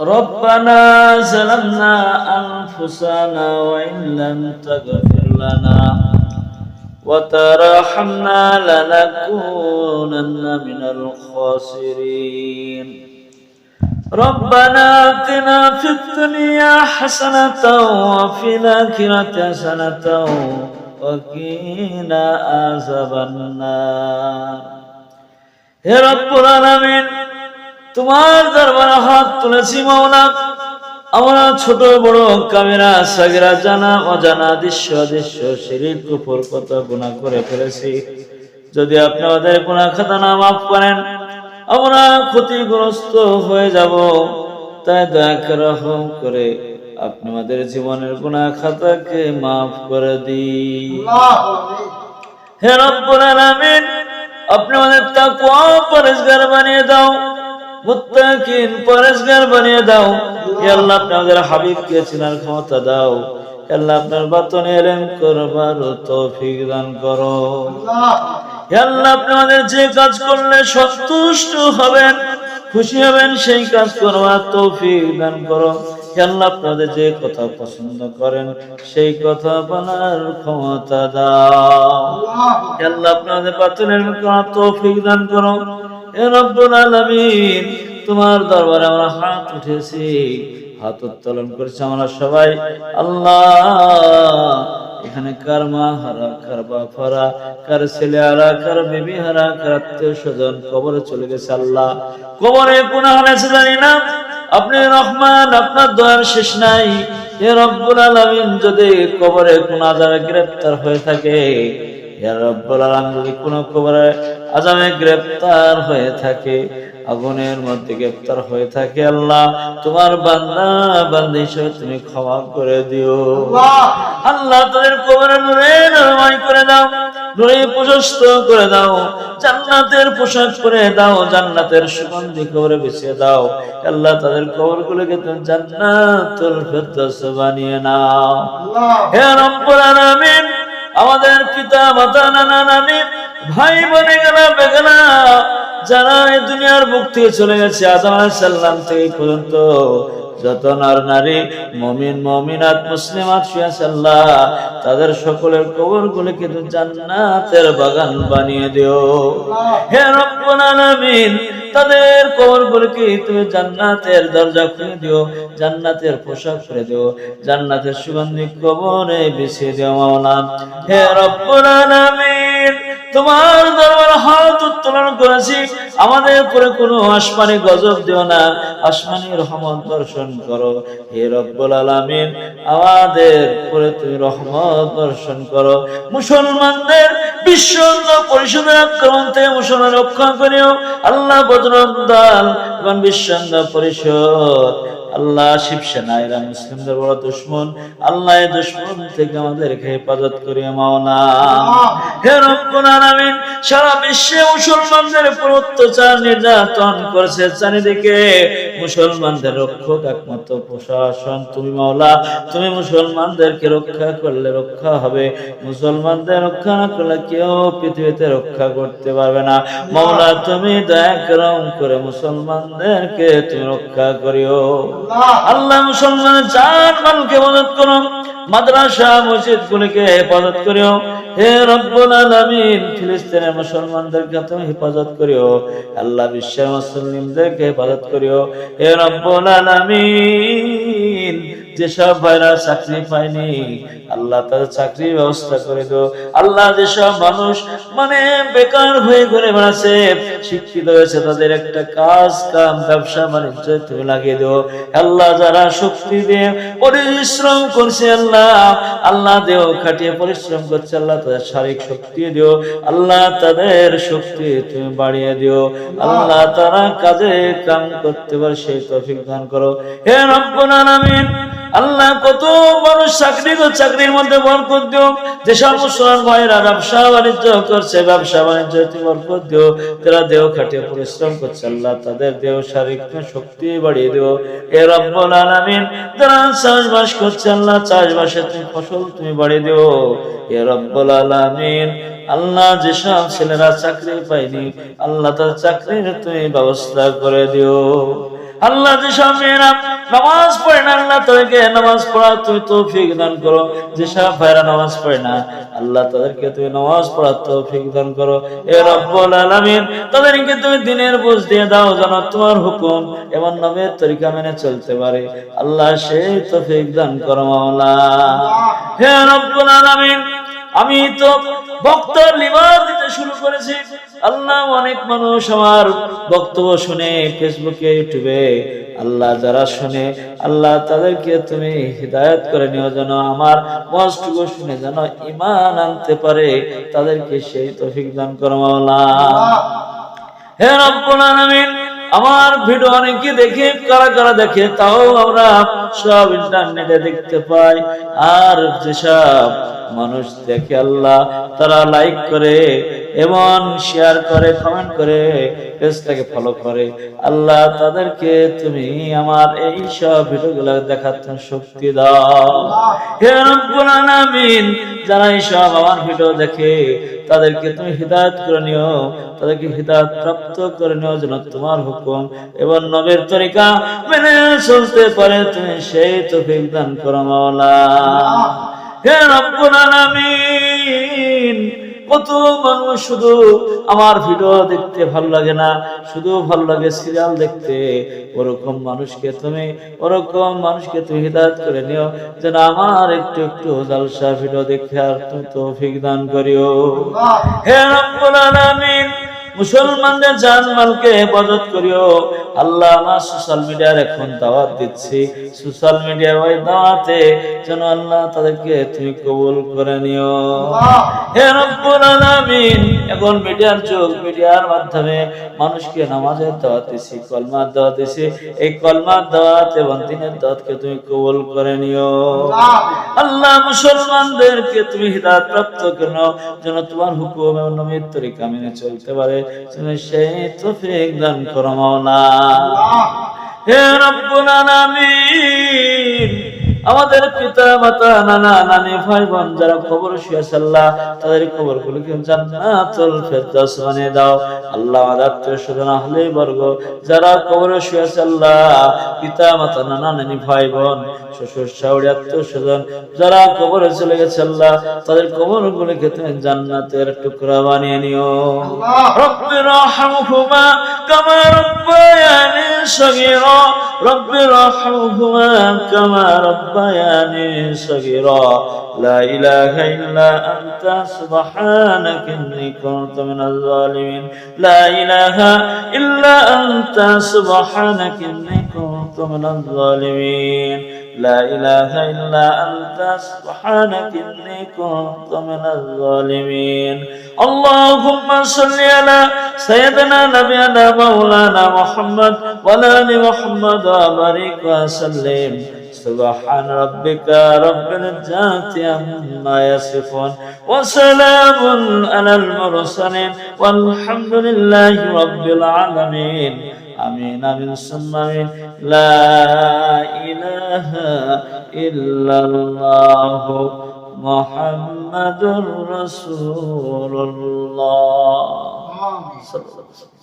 ربنا ظلمنا أنفسنا وإن لم تغفر لنا وترحمنا لنكونن من الخاسرين. ربنا آتنا في الدنيا حسنة وفي الآخرة حسنة وقينا عذاب النار. يا رب العالمين. তোমার দরবারে হাত তুলেছি মাওলা আমরা ছোট বড় কামেরা সাগরা জানা অজানা দৃশ্য দৃশ্য শিরিক কুফর কত গুনাহ করে ফেলেছি। যদি আপনি আমাদের গুনাহ খাতা না মাফ করেন আমরা ক্ষতিগ্রস্ত হয়ে যাব। তাই দয়া করে রহম করে আপনি আমাদের জীবনের গুনাহ খাতাকে মাফ করে দিন। হে রব্বুল আলামিন আপনি আমাদের তাকওয়া পরেশগার বানিয়ে দাও। মুত্তাকিন, পরেশগার বানিয়ে দাও। আল্লাহ, আপনি আমাদের হাবিবকে চেনার ক্ষমতা দাও। আল্লাহ, আপনার বাতনে এলেন করবার তৌফিক দান করো। আল্লাহ যে কাজ করলে সন্তুষ্ট হবেন, খুশি হবেন, সেই কাজ করবার তৌফিক দান করো। আল্লাহ আপনাদের যে কথা পছন্দ করেন, সেই কথা বলার ক্ষমতা দাও। আল্লাহ আপনাদের করার তৌফিক দান করো। তোমার দরবারে আমরা হাত উঠেছি, হাত উত্তোলন করেছি আমরা সবাই। আল্লাহ, এখানে কার মা হারা, কার বাপ হারা, কার ছেলে হারা, কার বেবি হারা, কার আত্মীয় স্বজন, কবরে চলে গেছে আল্লাহ। কবরে কোন হারাছে জানি না? আপনি রহমান, আপনার দয়ার শেষ নাই। হে রব্বুল আলামিন যদি কবরে কোন আজাবে গ্রেফতার হয়ে থাকে যদি কোন কবরে আজাবে গ্রেফতার হয়ে থাকে আগুনের মধ্যে গ্রেফতার হয়ে থাকে আল্লাহ তোমার বান্দা বান্দি হিসেবে তুমি ক্ষমা করে দিও। আল্লাহ! তাদের কবরে নুরে নরমাই করে দাও নুরে প্রশস্ত করে দাও জান্নাতের পোশাক করে দাও জান্নাতের সুগন্ধি কবরে বিছিয়ে দাও। আল্লাহ তাদের কবরগুলোকে তুমি জান্নাতুল ফেরদৌস বানিয়ে নাও। হে রব্বুল আলামিন আমাদের পিতা, মাতা, নানা, নানি, ভাই বোনে গেলা, বেগেলা, যারা এই দুনিয়ার মুক্তি চলে গেছে, আদম সাল্লাম থেকে পর্যন্ত যত নর নারী, মমিন, মমিনাত, মুসলিমাত আল্লাহ, তাদের সকলের কবর গুলিকে তুমি জান্নাতের বাগান বানিয়ে দিও। হে রব্বুল তাদের কবর গুলিকে তুমি জান্নাতের দরজা খুলে দিও, জান্নাতের পোশাক করে দিও, জান্নাতের সুগন্ধি কবরে বিছিয়ে দিও মাওলা হে রব্বুল তোমার দরবার হাত উত্তোলন করেছি, আমাদের উপরে কোনো আসমানি গজব দিও না, আসমানি রহমত বর্ষণ করো। হে রব্বুল আলামিন, আমাদের উপরে তুমি রহমত বর্ষণ করো। মুসলমানদের বিশ্ব পরিষদের আক্রমণ থেকে মুসলমান রক্ষা করিও। আল্লাহ বজরং দল এবং বিশ্ব পরিষদ। আল্লাহ শিবসেনা এরা মুসলিমদের বড় দুশ্মন। আল্লাহ দুশ্মন থেকে আমাদেরকে হেফাজত করিয়ে মাওনা হে রব্বুল আলামিন, সারা বিশ্বে মুসলমানদের উপর অত্যাচার নির্যাতন করছে। চারিদিকে মুসলমানদের রক্ষক একমাত্র প্রশাসন। তুমি মাওলা তুমি মুসলমানদেরকে রক্ষা করলে রক্ষা হবে। মুসলমানদের রক্ষা না করলে কেউ পৃথিবীতে রক্ষা করতে পারবে না। মাওলা তুমি দয়া করম করে মুসলমানদেরকে তুমি রক্ষা করিও। আল্লাহ। মুসলমানের চার মানকে মদত করো। মাদ্রাসা মসজিদ গুলিকে হেফাজত করিও। হে রব্বুল আলামিন, ফিলিস্তিনের মুসলমানদেরকে তুমি হেফাজত করিও। আল্লাহ বিশ্বের মুসলিমদেরকে হেফাজত করিও। হে রব্বুল আলামিন, যেসব ভাইরা চাকরি পায়নি আল্লাহ তাদের চাকরির ব্যবস্থা করে দিও। আল্লাহ যেসব মানুষ মানে বেকার হয়ে ঘুরে বেড়াচ্ছে, শিক্ষিত হয়েছে, তাদের একটা কাজ, কাম, ব্যবসা, বাণিজ্য তুমি লাগিয়ে দিও। আল্লাহ যারা শক্তি দিয়ে পরিশ্রম করছে, আল্লাহ আল্লাহ দেও খাটিয়ে পরিশ্রম করছে, আল্লাহ তাদের শারীরিক শক্তি দিও। আল্লাহ তাদের শক্তি তুমি বাড়িয়ে দিও। আল্লাহ তারা কাজে কাম করতে পারে, সেই তৌফিক দান করো। হে রব্বুল আলামিন, আল্লাহ কত মানুষ চাকরি কর চাকরির মধ্যে বরকত দিও। যেসব মুসলমান ভাইরা ব্যবসা বাণিজ্য করছে, ব্যবসা বাণিজ্য বরকত দিও। তারা দেহ খাটিয়ে পরিশ্রম করছে, আল্লাহ তাদের দেহ শারীরিক শক্তি বাড়িয়ে দিও। এ রব্বুল আলামিন, যারা চাষবাস করছে, আল্লাহ চাষবাসে তুমি ফসল তুমি বাড়িয়ে দিও। এ রব্বুল আলামিন, আল্লাহ যেসব ছেলেরা চাকরি পায়নি, আল্লাহ তার চাকরির তুমি ব্যবস্থা করে দিও। আল্লাহ যেসব মেয়েরা নামাজ পড়ে না, আল্লাহ তাদেরকে নামাজ পড়া তুমি তৌফিক দান করো। যেসব ভাইরা নামাজ পড়ে না, আল্লাহ তাদেরকে তুমি নামাজ পড়ার তৌফিক দান করো। এ রব্বুল আলামিন, তাদেরকে তুমি দিনের বুঝ দিয়ে দাও যেন তোমার হুকুম এমন নবের তরিকা মেনে চলতে পারে। আল্লাহ সেই তৌফিক দান করো মাওলা। হে রব্বুল আলামিন, আমি তো বক্তব্য লিবার দিতে শুরু করেছি। আল্লাহ অনেক মানুষ আমার বক্তব্য শুনে ফেসবুকে, ইউটিউবে আল্লাহ যারা শুনে, আল্লাহ তাদেরকে তুমি হিদায়ত করে নিও যেন আমার ওয়াজটুকু শুনে যেন ইমান আনতে পারে। তাদেরকে সেই তৌফিক দান করো মাওলা। হে রব্বুল আলামিন, আমার ভিডিও অনেকে দেখে, কারা কারা দেখে, তাও আমরা সব ইন্টারনেটে দেখতে পাই। আর যেসব মানুষ দেখে আল্লাহ তারা লাইক করে এবং শেয়ার করে কমেন্ট করে, পেজটাকে ফলো করে। আল্লাহ তাদেরকে তুমি আমার এই সব ভিডিওগুলো দেখাতে শক্তি দাও। হে যারা এই সব আমার ভিডিও দেখে, তাদেরকে তুমি হিদায়ত করে নিও। তাদেরকে হিদায়ত প্রাপ্ত করে নিও যেন তোমার হুকুম এবং নবের তরিকা মেনে চলতে পারে। তুমি সেই তো দান করো মাওলা হে রব্বুল আলামিন কত মানুষ শুধু আমার ভিডিও দেখতে ভালো লাগে না শুধু ভালো লাগে সিরিয়াল দেখতে। ওরকম মানুষকে তুমি ওরকম মানুষকে তুমি হিদায়ত করে নিও। যেন আমার একটু একটু জালসা ভিডিও দেখে আর তুমি তৌফিক দান করিও। হে রব্বুল আলামিন মুসলমানদের জানমালকে হেফাজত করিও। আল্লাহ আমার সোশ্যাল মিডিয়ার এখন দাওয়াত দিচ্ছি। সোশ্যাল মিডিয়ার ওই দাওয়াতে যেন আল্লাহ তাদেরকে তুমি কবুল করে নিও। হে রব্বুল আলামিন এখন মিডিয়ার যুগ মিডিয়ার মাধ্যমে মানুষকে নামাজের দাওয়াত দিছি কলমার দাওয়াত দিছি। এই কলমার দাওয়াত এবং দিনের দাওয়াতকে তুমি কবুল করে নিও। আল্লাহ। মুসলমানদেরকে তুমি হিদায়ত প্রাপ্ত করো যেন তোমার হুকুম এবং নবীর তরিকা মেনে চলতে পারে। তুমি সেই তফিক দান করো মাওলা হে রব্বুল আলামিন। আমাদের পিতা মাতা নানা নানি ভাই বোন যারা খবর শুয়েছে আল্লাহ তাদের খবর গুলোকে জান্নাতুল ফেরদাউস বানিয়ে দাও। আল্লাহ আত্মীয় স্বজন আহলে বর্গ যারা খবর শুয়েছে আল্লাহ পিতা মাতা নানা নানি ভাই বোন শ্বশুর আত্মীয় স্বজন যারা কবরে চলে গেছে আল্লাহ তাদের কবর গুলোকে তুমি জান্নাতের টুকরা বানিয়ে নিও। রব্বি রহমহুমা কামা রব্বায়ানি সগীরা। রব্বি রহমহুমা কামা ربياني صغيرا لا إله إلا أنت سبحانك إني كنت من الظالمين لا إله إلا أنت سبحانك إني كنت من الظالمين لا إله إلا أنت سبحانك إني كنت من الظالمين اللهم صل على سيدنا نبينا مولانا محمد وعلى آل محمد وبارك وسلم سبحان ربك رب العزة عما يصفون وسلام على المرسلين والحمد لله رب العالمين. آمين آمين ثم آمين. لا إله إلا الله محمد رسول الله. صلى الله عليه وسلم.